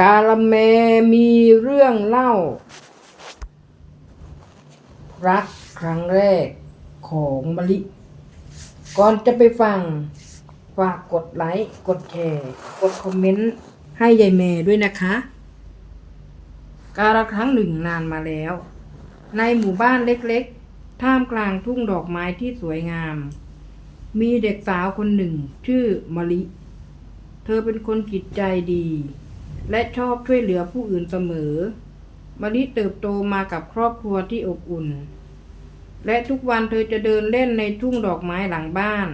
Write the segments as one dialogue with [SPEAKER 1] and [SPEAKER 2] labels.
[SPEAKER 1] กาละแมมีเรื่องเล่า รักครั้งแรกของมะลิ ก่อนจะไปฟัง ฝากกดไลค์ กดแชร์ กดคอมเมนต์ ให้ยายแม่ด้วยนะคะ กาละครั้งหนึ่งนานมาแล้ว ในหมู่บ้านเล็กๆ ท่ามกลางทุ่งดอกไม้ที่สวยงาม มีเด็กสาวคนหนึ่ง ชื่อมะลิ เธอเป็นคนจิตใจดี และชอบช่วยเหลือผู้อื่นเสมอมะลิเติบโตมากับครอบครัวที่อบอุ่น และทุกวันเธอจะเดินเล่นในทุ่งดอกไม้หลังบ้าน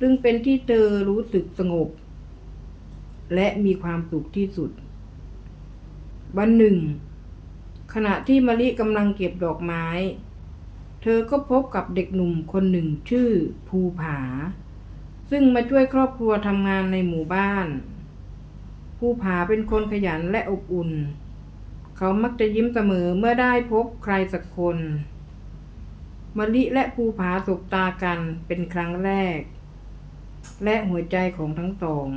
[SPEAKER 1] ซึ่งเป็นที่เธอรู้สึกสงบ และมีความสุขที่สุด วันหนึ่ง ขณะที่มะลิกำลังเก็บดอกไม้ เธอก็พบกับเด็กหนุ่มคนหนึ่งชื่อภูผา ซึ่งมาช่วยครอบครัวทำงานในหมู่บ้าน ภูผาเป็นคนขยันและอบอุ่น เขามักจะยิ้มเสมอเมื่อได้พบใครสักคนมะลิและภูผาสบตากันเป็นครั้งแรก และหัวใจของทั้งสอง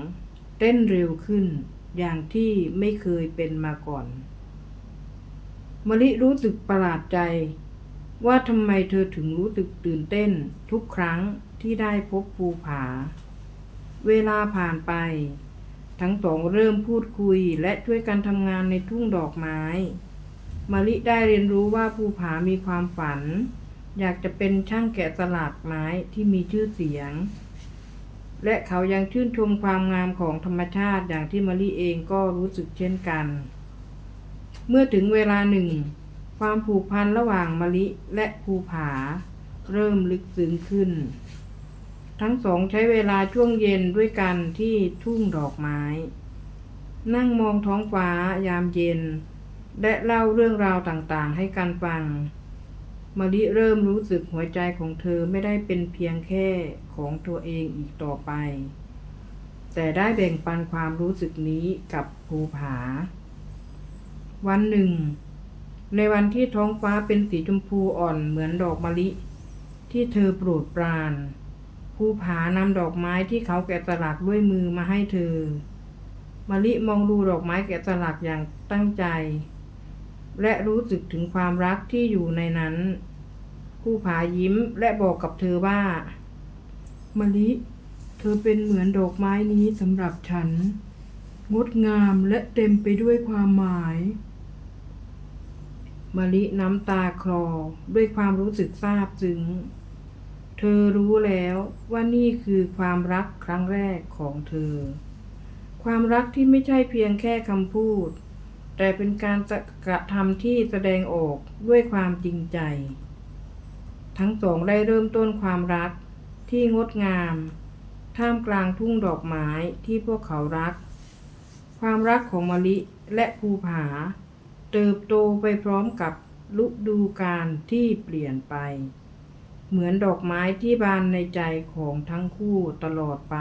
[SPEAKER 1] เต้นเร็วขึ้นอย่างที่ไม่เคยเป็นมาก่อนมะลิรู้สึกประหลาดใจ ว่าทำไมเธอถึงรู้สึกตื่นเต้นทุกครั้งที่ได้พบภูผา เวลาผ่านไป ทั้งสองเริ่มพูดคุยและช่วยกันทำงานในทุ่งดอกไม้มะลิได้เรียนรู้ว่าภูผามีความฝัน อยากจะเป็นช่างแกะสลักไม้ที่มีชื่อเสียง และเขายังชื่นชมความงามของธรรมชาติอย่างที่มะลิเองก็รู้สึกเช่นกัน เมื่อถึงเวลาหนึ่ง ความผูกพันระหว่างมะลิและภูผา เริ่มลึกซึ้งขึ้น ทั้งสองใช้เวลาช่วงเย็นด้วยกันที่ทุ่งดอกไม้ นั่งมองท้องฟ้ายามเย็น และเล่าเรื่องราวต่างๆ ให้กันฟังมะลิเริ่มรู้สึกหัวใจของเธอไม่ได้เป็นเพียงแค่ของตัวเองอีกต่อไป แต่ได้แบ่งปันความรู้สึกนี้กับภูผา วันหนึ่ง ในวันที่ท้องฟ้าเป็นสีชมพูอ่อนเหมือนดอกมะลิ ที่เธอโปรดปราน ภูผานำดอกไม้ที่เขาแกะสลักด้วยมือมาให้เธอมะลิมองดูดอกไม้แกะสลักอย่างตั้งใจ และรู้สึกถึงความรักที่อยู่ในนั้นภูผายิ้มและบอกกับเธอว่ามะลิ เธอเป็นเหมือนดอกไม้นี้สำหรับฉัน งดงามและเต็มไปด้วยความหมายมะลิน้ำตาคลอด้วยความรู้สึกซาบซึ้ง เธอรู้แล้วว่านี่คือความรักครั้งแรกของเธอ ความรักที่ไม่ใช่เพียงแค่คำพูด แต่เป็นการกระทำที่แสดงออกด้วยความจริงใจ ทั้งสองได้เริ่มต้นความรักที่งดงาม ท่ามกลางทุ่งดอกไม้ที่พวกเขารัก ความรักของมะลิและภูผา เติบโตไปพร้อมกับฤดูกาลที่เปลี่ยนไป เหมือนดอกไม้ที่บานในใจของทั้งคู่ตลอดไป